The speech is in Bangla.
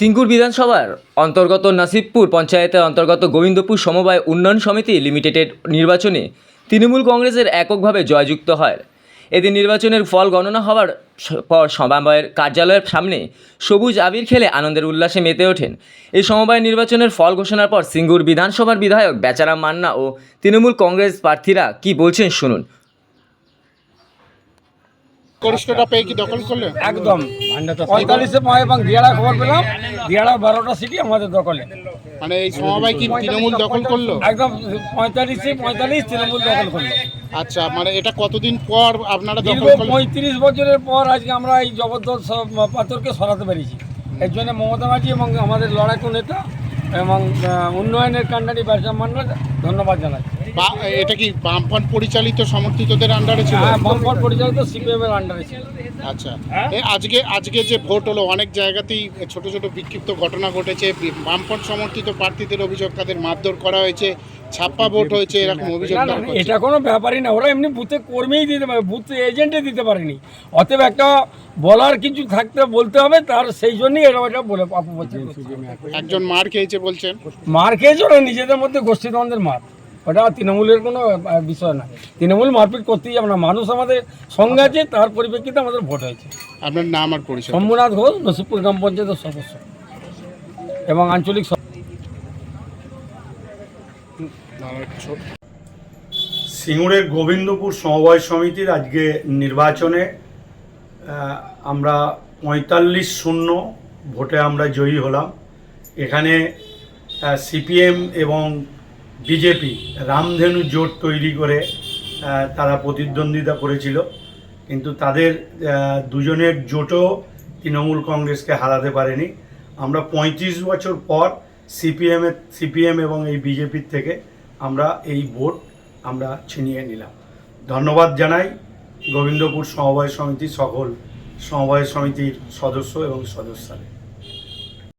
সিঙ্গুর বিধানসভার অন্তর্গত নাসিবপুর পঞ্চায়েতের অন্তর্গত গোবিন্দপুর সমবায় উন্নয়ন সমিতি লিমিটেডের নির্বাচনে তৃণমূল কংগ্রেসের এককভাবে জয়যুক্ত হয়। এদিন নির্বাচনের ফল গণনা হওয়ার পর সমবায়ের কার্যালয়ের সামনে সবুজ আবির খেলে আনন্দের উল্লাসে মেতে ওঠেন। এই সমবায় নির্বাচনের ফল ঘোষণার পর সিঙ্গুর বিধানসভার বিধায়ক বেচারাম মান্না ও তৃণমূল কংগ্রেস প্রার্থীরা কি বলছেন শুনুন। গরিষ্ঠটা পেয়ে কি দখল করলে? একদম। পঁয়তাল্লিশে পাঁচ এবং দিয়াড়া খবর পেলাম। দিয়াড়া বারোটা সিটি আমাদের দখলে। মানে এই সমবায় কি তৃণমূল দখল করল? একদম পঁয়তাল্লিশে পঁয়তাল্লিশ তৃণমূল দখল করল। আচ্ছা মানে এটা কতদিন পর আপনারা দখল করলেন? পঁয়ত্রিশ বছরের পর আজকে আমরা এই জবরদস্ত পাথরকে সরাতে পেরেছি। এর জন্য মমতা মাঝি এবং আমাদের লড়াকু নেতা এবং উন্নয়নের কান্ডারি ব্যবসা মান্ডল ধন্যবাদ জানাই বা- এটা কি বামফ্রন্ট পরিচালিত সমর্থিতদের আন্ডারে ছিল? হ্যাঁ বামফ্রন্ট পরিচালিত সিপিএম এর আন্ডারে ছিল। আচ্ছা। এ, আজকে আজকে যে ভোট হলো অনেক জায়গাতেই ছোট ছোট বিক্ষিপ্ত ঘটনা ঘটেছে। বামফ্রন্ট সমর্থিত প্রার্থীদের অভিযোগ তাদের মারধর করা হয়েছে। ছাপ্পা ভোট হয়েছে এরকম অভিযোগ না, না, এটা কোনো ব্যাপারই না ওরা এমনি বুথে কর্মীই দিতে পারে বুথ এজেন্টে দিতে পারেনি। অতএব একটা বলার কিছু থাকতে বলতে হবে তার সেই জন্যই এরা ওটা বলে অপপ্রচার করছে। একজন মার খেয়েছে বলছেন। মার খেয়েছে ওরা নিজেদের মধ্যে গোষ্ঠীদ্বন্দ্বের মার। ওটা তৃণমূলের কোনো আহ, বিষয় না। তৃণমূল মারপিট করতেই যাবে না মানুষ আমাদের সঙ্গে আছে তার পরিপ্রেক্ষিতে আমাদের ভোট হয়েছে। আপনার নাম আর পরিচয়। শম্ভুনাথ ঘোষ নসিবপুর গ্রাম পঞ্চায়েতের সদস্য। এবং আঞ্চলিক সিঙ্গুরের গোবিন্দপুর সমবায় সমিতির আজকে নির্বাচনে আমরা পঁয়তাল্লিশ শূন্য ভোটে আমরা জয়ী হলাম। এখানে সিপিএম এবং বিজেপি রামধেনু জোট তৈরি করে তারা প্রতিদ্বন্দ্বিতা করেছিল। কিন্তু তাদের দুজনের জোটও তৃণমূল কংগ্রেসকে হারাতে পারেনি। আমরা পঁয়ত্রিশ বছর পর সিপিএমের সিপিএম এবং এই বিজেপির থেকে আমরা এই ভোট আমরা ছিনিয়ে নিলাম। ধন্যবাদ জানাই গোবিন্দপুর সমবায় সমিতি সকল সমবায় সমিতির সদস্য এবং সদস্যদের।